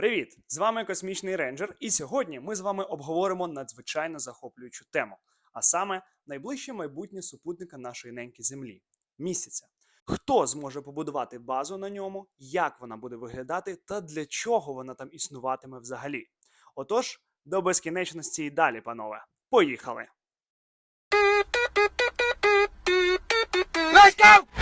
Привіт! З вами Космічний Рейнджер, і сьогодні ми з вами обговоримо надзвичайно захоплюючу тему, а саме найближче майбутнє супутника нашої неньки Землі місяця. Хто зможе побудувати базу на ньому, як вона буде виглядати та для чого вона там існуватиме взагалі? Отож, до безкінечності і далі, панове. Поїхали! Let's go!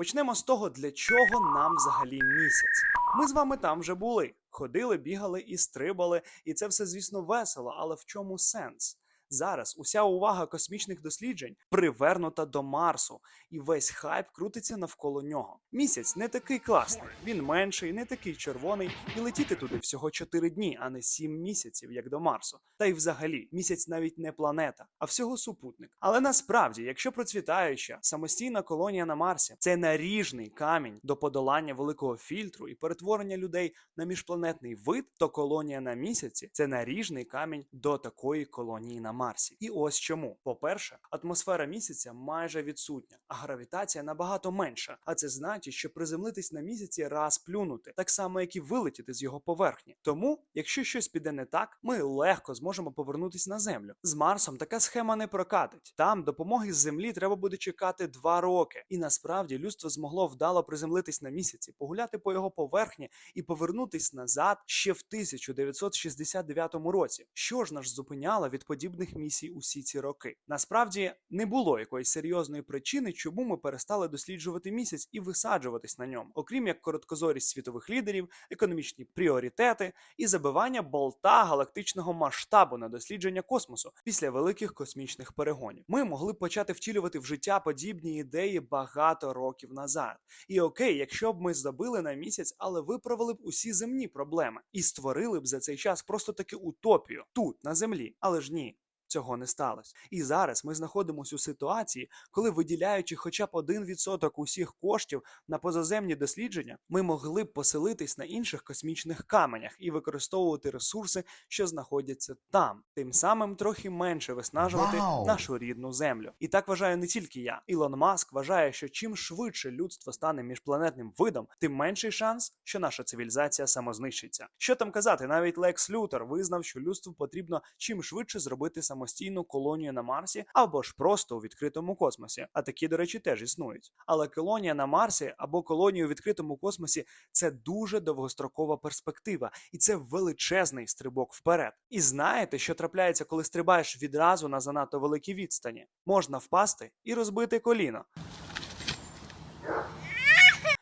Почнемо з того, для чого нам взагалі місяць. Ми з вами там вже були. Ходили, бігали і стрибали, і це все, звісно, весело, але в чому сенс? Зараз уся увага космічних досліджень привернута до Марсу, і весь хайп крутиться навколо нього. Місяць не такий класний, він менший, не такий червоний, і летіти туди всього 4 дні, а не 7 місяців, як до Марсу. Та й взагалі, місяць навіть не планета, а всього супутник. Але насправді, якщо процвітаюча самостійна колонія на Марсі це наріжний камінь до подолання великого фільтру і перетворення людей на міжпланетний вид, то колонія на місяці це наріжний камінь до такої колонії на Марсі. І ось чому: по-перше, атмосфера місяця майже відсутня, а гравітація набагато менша. А це значить, що приземлитись на місяці раз плюнути, так само як і вилетіти з його поверхні. Тому, якщо щось піде не так, ми легко зможемо повернутись на землю. З Марсом така схема не прокатить. Там допомоги з землі треба буде чекати два роки. І насправді людство змогло вдало приземлитись на місяці, погуляти по його поверхні і повернутись назад ще в 1969 році. Що ж нас зупиняло від подібних місій усі ці роки? Насправді не було якоїсь серйозної причини, чому ми перестали досліджувати місяць і висаджуватись на ньому, окрім як короткозорість світових лідерів, економічні пріоритети і забивання болта галактичного масштабу на дослідження космосу після великих космічних перегонів. Ми могли почати втілювати в життя подібні ідеї багато років назад. І окей, якщо б ми забили на місяць, але виправили б усі земні проблеми і створили б за цей час просто таки утопію тут, на землі. Але ж ні. Цього не сталося. І зараз ми знаходимося у ситуації, коли виділяючи хоча б 1% усіх коштів на позаземні дослідження, ми могли б поселитись на інших космічних каменях і використовувати ресурси, що знаходяться там, тим самим трохи менше виснажувати Вау! нашу рідну землю. І так вважаю не тільки я. Ілон Маск вважає, що чим швидше людство стане міжпланетним видом, тим менший шанс, що наша цивілізація самознищиться. Що там казати, навіть Лекс Лютер визнав, що людству потрібно чим швидше зробити самостійну колонію на Марсі або ж просто у відкритому космосі. А такі, до речі, теж існують. Але колонія на Марсі або колонія у відкритому космосі це дуже довгострокова перспектива, і це величезний стрибок вперед. І знаєте, що трапляється, коли стрибаєш відразу на занадто великій відстані? Можна впасти і розбити коліно.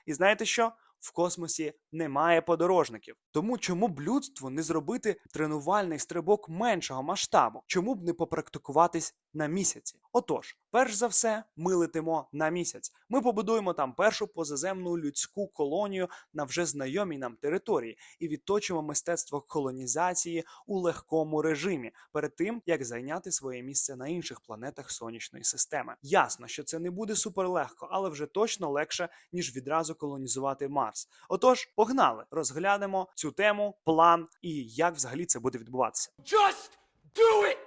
І знаєте що? В космосі немає подорожників. Тому чому б людству не зробити тренувальний стрибок меншого масштабу? Чому б не попрактикуватись на місяці? Отож, перш за все, ми летимо на місяць. Ми побудуємо там першу позаземну людську колонію на вже знайомій нам території і відточимо мистецтво колонізації у легкому режимі перед тим, як зайняти своє місце на інших планетах сонячної системи. Ясно, що це не буде суперлегко, але вже точно легше ніж відразу колонізувати Марс. Отож, погнали, розглянемо цю тему, план і як взагалі це буде відбуватися. Just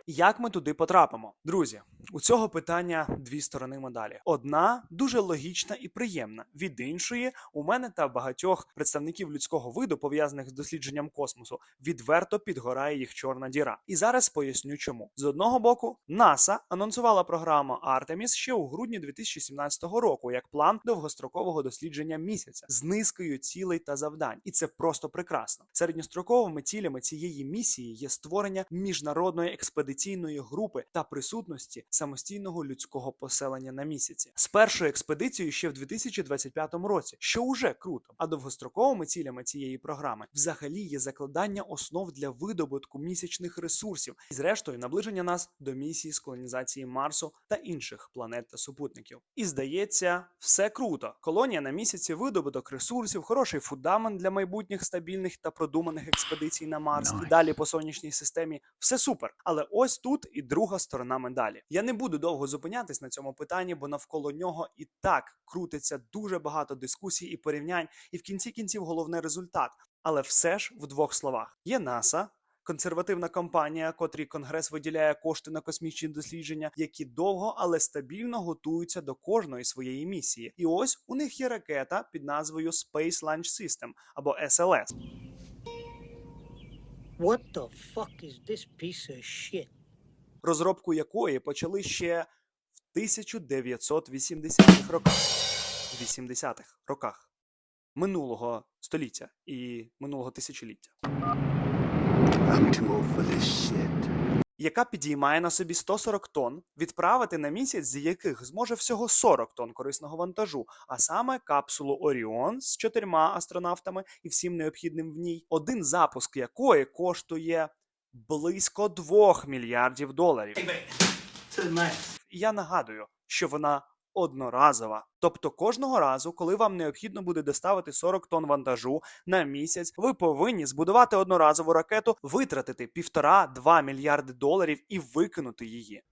Як ми туди потрапимо? Друзі, у цього питання дві сторони медалі. Одна дуже логічна і приємна. Від іншої, у мене та багатьох представників людського виду, пов'язаних з дослідженням космосу, відверто підгорає їх чорна діра. І зараз поясню, чому з одного боку, НАСА анонсувала програму Артеміс ще у грудні 2017 року як план довгострокового дослідження місяця з низкою цілей та завдань, і це просто прекрасно. Середньостроковими цілями цієї місії є створення міжнародної експедиційної групи та присутності самостійного людського поселення на місяці з першою експедицією ще в 2025 році, що уже круто. А довгостроковими цілями цієї програми взагалі є закладання основ для видобутку місячних ресурсів і, зрештою, наближення нас до місії з колонізації Марсу та інших планет та супутників. І здається, все круто. Колонія на місяці, видобуток ресурсів, хороший фундамент для майбутніх стабільних та продуманих експедицій на Марс і далі по сонячній системі. Все супер. Але ось тут і друга сторона медалі. Я не буду довго зупинятись на цьому питанні, бо навколо нього і так крутиться дуже багато дискусій і порівнянь, і в кінці кінців головне результат. Але все ж в двох словах: є НАСА, консервативна компанія, котрій конгрес виділяє кошти на космічні дослідження, які довго, але стабільно готуються до кожної своєї місії. І ось у них є ракета під назвою Space Launch System або SLS. What the fuck is this piece of shit? розробку якої почали ще в 1980-х роках. 80-х роках минулого століття і минулого тисячоліття. I'm too old for this shit. Яка підіймає на собі 140 тонн, відправити на місяць, з яких зможе всього 40 тонн корисного вантажу, а саме капсулу Оріон з чотирма астронавтами і всім необхідним в ній, один запуск якої коштує близько 2 мільярдів доларів. Я нагадую, що вона одноразова. Тобто кожного разу, коли вам необхідно буде доставити 40 тонн вантажу на місяць, ви повинні збудувати одноразову ракету, витратити 1,5-2 мільярди доларів і викинути її.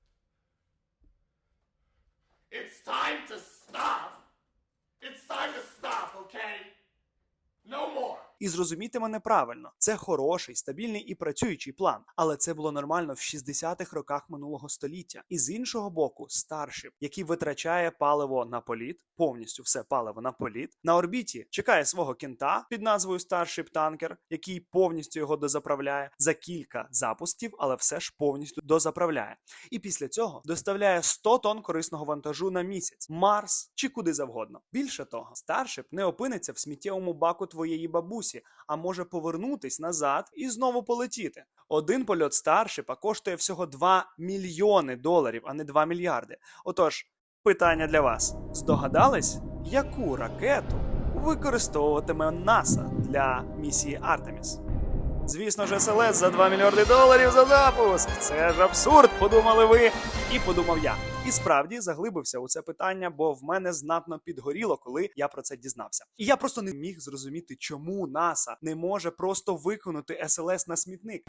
It's time to stop. It's time to І зрозумійте мене правильно, це хороший, стабільний і працюючий план, але це було нормально в 60-х роках минулого століття. І з іншого боку, Starship, який витрачає паливо на політ, повністю все паливо на політ, на орбіті чекає свого кінта під назвою Starship Tanker, який повністю його дозаправляє за кілька запусків, але все ж повністю дозаправляє. І після цього доставляє 100 тонн корисного вантажу на місяць, Марс чи куди завгодно. Більше того, Starship не опиниться в сміттєвому баку твоєї бабусі, а може повернутись назад і знову полетіти. Один польот Старшипа коштує всього 2 мільйони доларів, а не 2 мільярди. Отож, питання для вас: здогадались, яку ракету використовуватиме НАСА для місії Артеміс? Звісно ж, СЛС за 2 мільярди доларів за запуск. Це ж абсурд, подумали ви, і подумав я. І справді заглибився у це питання, бо в мене знатно підгоріло, коли я про це дізнався. І я просто не міг зрозуміти, чому НАСА не може просто виконати СЛС на смітник.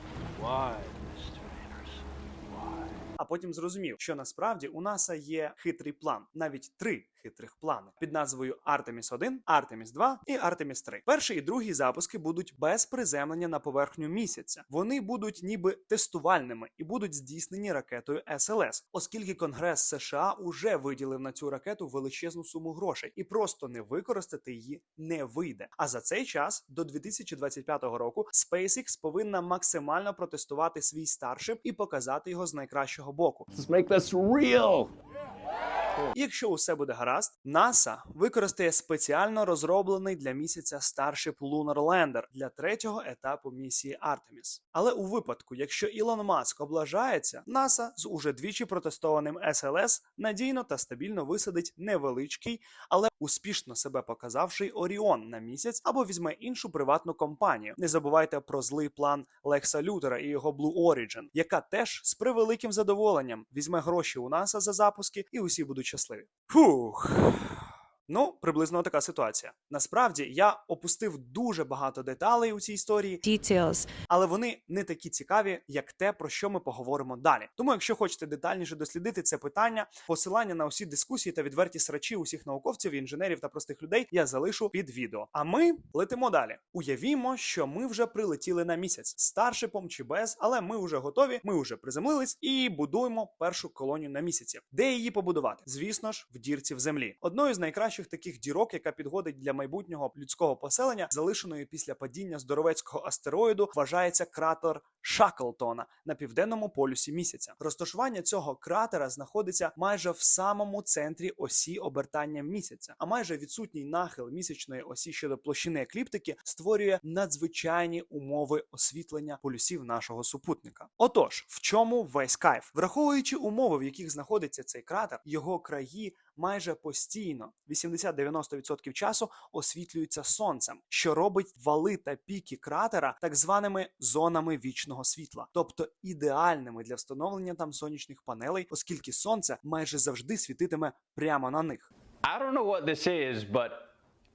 А потім зрозумів, що насправді у НАСА є хитрий план, навіть три хитрих плани під назвою Artemis 1, Artemis 2 і Artemis 3. Перший і другий запуски будуть без приземлення на поверхню місяця. Вони будуть ніби тестувальними і будуть здійснені ракетою SLS, оскільки Конгрес США уже виділив на цю ракету величезну суму грошей, і просто не використати її не вийде. А за цей час до 2025 року SpaceX повинна максимально протестувати свій Starship і показати його з найкращого боку. Let's make this real. І якщо усе буде гаразд, НАСА використає спеціально розроблений для місяця Starship Lunar Lander для третього етапу місії Artemis. Але у випадку, якщо Ілон Маск облажається, НАСА з уже двічі протестованим SLS надійно та стабільно висадить невеличкий, але успішно себе показавший Оріон на місяць або візьме іншу приватну компанію. Не забувайте про злий план Лекса Лютера і його Blue Origin, яка теж з превеликим задоволенням візьме гроші у НАСА за запуски, і усі будуть щасливі. Фух. Ну, приблизно така ситуація. Насправді я опустив дуже багато деталей у цій історії, details але вони не такі цікаві, як те, про що ми поговоримо далі. Тому, якщо хочете детальніше дослідити це питання, посилання на усі дискусії та відверті срачі усіх науковців, інженерів та простих людей я залишу під відео. А ми летимо далі. Уявімо, що ми вже прилетіли на місяць старшипом чи без, але ми вже готові. Ми вже приземлились і будуємо першу колонію на місяці. Де її побудувати? Звісно ж, в дірці в землі. Одною з найкращих таких дірок, яка підходить для майбутнього людського поселення, залишеної після падіння здоровецького астероїду, вважається кратер Шаклтона на південному полюсі місяця. Розташування цього кратера знаходиться майже в самому центрі осі обертання місяця, а майже відсутній нахил місячної осі щодо площини екліптики створює надзвичайні умови освітлення полюсів нашого супутника. Отож, в чому весь кайф, враховуючи умови, в яких знаходиться цей кратер, його краї майже постійно 80-90% часу освітлюються сонцем, що робить вали та піки кратера так званими зонами вічного світла, тобто ідеальними для встановлення там сонячних панелей, оскільки сонце майже завжди світитиме прямо на них. I don't know what this is, but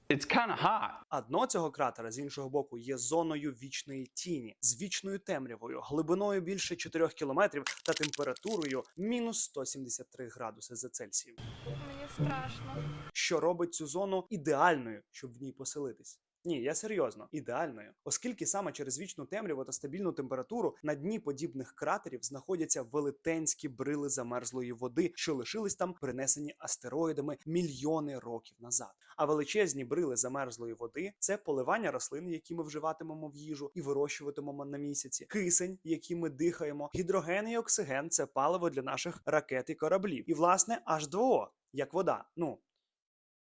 it's kind of hot. А дно цього кратера з іншого боку є зоною вічної тіні з вічною темрявою, глибиною більше 4 кілометрів та температурою мінус 173 градуси за Цельсієм. Мені страшно. що робить цю зону ідеальною, щоб в ній поселитись. Ні, я серйозно, ідеальною, оскільки саме через вічну темряву та стабільну температуру на дні подібних кратерів знаходяться велетенські брили замерзлої води, що лишились там принесені астероїдами мільйони років назад. А величезні брили замерзлої води це поливання рослин, які ми вживатимемо в їжу і вирощуватимемо на місяці, кисень, який ми дихаємо, гідроген і оксиген це паливо для наших ракет і кораблів. І власне H2O, як вода. Ну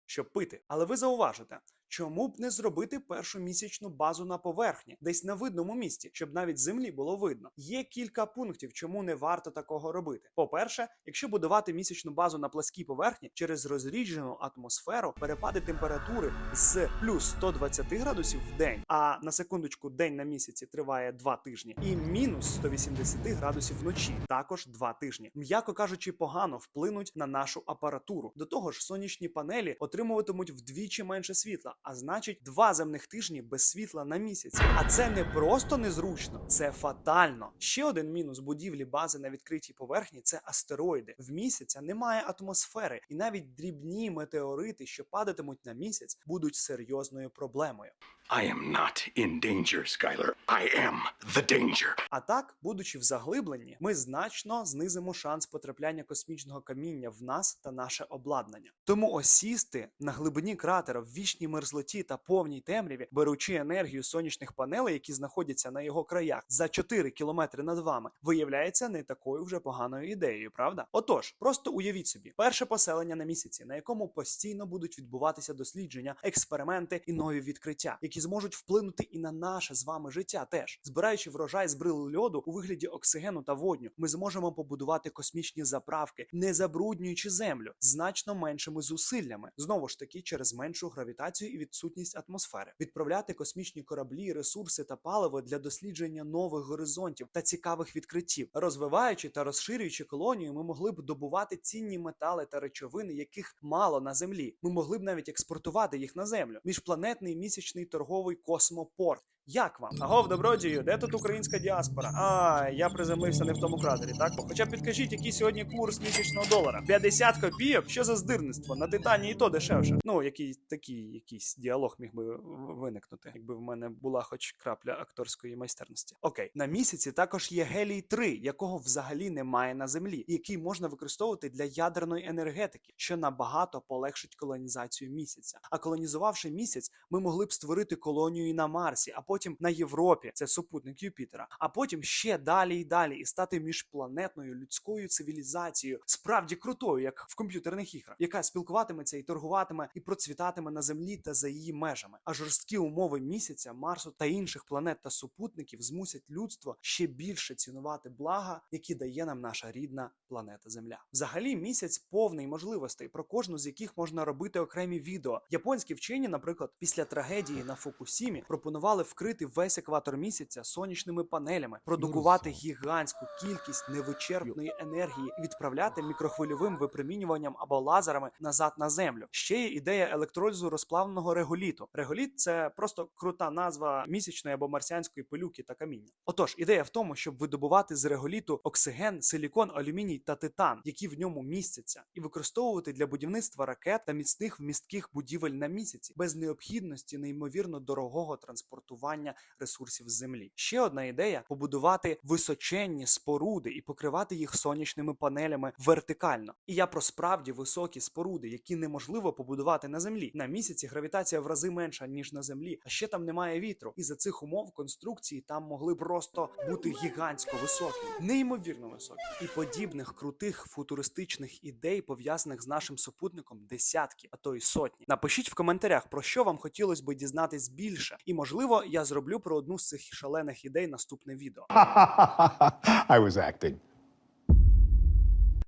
щоб пити. Але ви зауважите, чому б не зробити першу місячну базу на поверхні, десь на видному місці, щоб навіть землі було видно. Є кілька пунктів, чому не варто такого робити. По-перше, якщо будувати місячну базу на пласкій поверхні через розріджену атмосферу, перепади температури з плюс 120 градусів в день, а на секундочку день на місяці триває 2 тижні, і мінус 180 градусів вночі, також 2 тижні. М'яко кажучи, погано вплинуть на нашу апаратуру. До того ж, сонячні панелі отримуватимуть вдвічі менше світла, а значить, два земних тижні без світла на місяць. А це не просто незручно, це фатально. Ще один мінус будівлі бази на відкритій поверхні це астероїди. В місяця немає атмосфери, і навіть дрібні метеорити, що падатимуть на місяць, будуть серйозною проблемою. I am not in danger, Skylar. I am the danger. А так, будучи в заглибленні, ми значно знизимо шанс потрапляння космічного каміння в нас та наше обладнання. Тому осісти на глибині кратера в вічній мерзлоті та повній темряві, беручи енергію сонячних панелей, які знаходяться на його краях за 4 кілометри над вами, виявляється не такою вже поганою ідеєю, правда? Отож, просто уявіть собі, перше поселення на місяці, на якому постійно будуть відбуватися дослідження, експерименти і нові відкриття, які зможуть вплинути і на наше з вами життя теж. Збираючи врожай з брил льоду у вигляді оксигену та водню, ми зможемо побудувати космічні заправки, не забруднюючи землю значно меншими зусиллями, знову ж таки через меншу гравітацію і відсутність атмосфери, відправляти космічні кораблі, ресурси та паливо для дослідження нових горизонтів та цікавих відкриттів, розвиваючи та розширюючи колонію, ми могли б добувати цінні метали та речовини, яких мало на землі. Ми могли б навіть експортувати їх на землю. Міжпланетний місячний торговий космопорт. Як вам? Агов, добродію, де тут українська діаспора? А, я приземлився не в тому кратері, так? Хоча підкажіть, який сьогодні курс місячного долара? 50 копійок? Що за здирництво? На титані і то дешевше. Ну, який такий якийсь діалог міг би виникнути, якби в мене була хоч крапля акторської майстерності. Окей, на місяці також є гелій 3 якого взагалі немає на землі, який можна використовувати для ядерної енергетики, що набагато полегшить колонізацію місяця. А колонізувавши місяць, ми могли б створити колонію і на Марсі, а потім на Європі, це супутник Юпітера, а потім ще далі і далі, і стати міжпланетною людською цивілізацією, справді крутою, як в комп'ютерних іграх, яка спілкуватиметься і торгуватиме і процвітатиме на землі та за її межами. А жорсткі умови місяця, Марсу та інших планет та супутників змусять людство ще більше цінувати блага, які дає нам наша рідна планета Земля. Взагалі, місяць повний можливостей, про кожну з яких можна робити окремі відео. Японські вчені, наприклад, після трагедії на Фукусімі пропонували вкрити весь екватор місяця сонячними панелями, продукувати гігантську кількість невичерпної енергії відправляти мікрохвильовим випромінюванням або лазерами назад на землю. Ще є ідея електролізу розплавленого реголіту. Реголіт це просто крута назва місячної або марсіанської пилюки та каміння. Отож, ідея в тому, щоб видобувати з реголіту оксиген, силікон, алюміній та титан, які в ньому містяться, і використовувати для будівництва ракет та міцних вмістких будівель на місяці без необхідності неймовірно дорогого транспортування ресурсів землі. Ще одна ідея побудувати височенні споруди і покривати їх сонячними панелями вертикально. І я про справді високі споруди, які неможливо побудувати на землі. На місяці гравітація в рази менша ніж на землі, а ще там немає вітру. І за цих умов конструкції там могли просто бути гігантсько високі, неймовірно високі. І подібних крутих футуристичних ідей, пов'язаних з нашим супутником, десятки, а то й сотні. Напишіть в коментарях, про що вам хотілося би дізнатись більше, і можливо, я зроблю про одну з цих шалених ідей наступне відео. I was acting.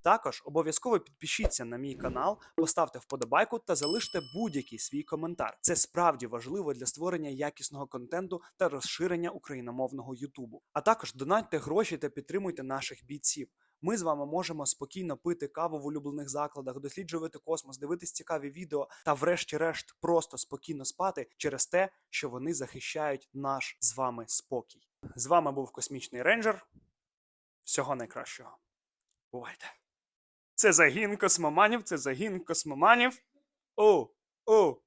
Також обов'язково підпишіться на мій канал, поставте вподобайку та залиште будь-який свій коментар. Це справді важливо для створення якісного контенту та розширення україномовного Ютубу. А також донатьте гроші та підтримуйте наших бійців. Ми з вами можемо спокійно пити каву в улюблених закладах, досліджувати космос, дивитись цікаві відео та, врешті-решт, просто спокійно спати через те, що вони захищають наш з вами спокій. З вами був космічний рейнджер. Всього найкращого. Бувайте! Це загін космоманів, це загін космоманів. О, о,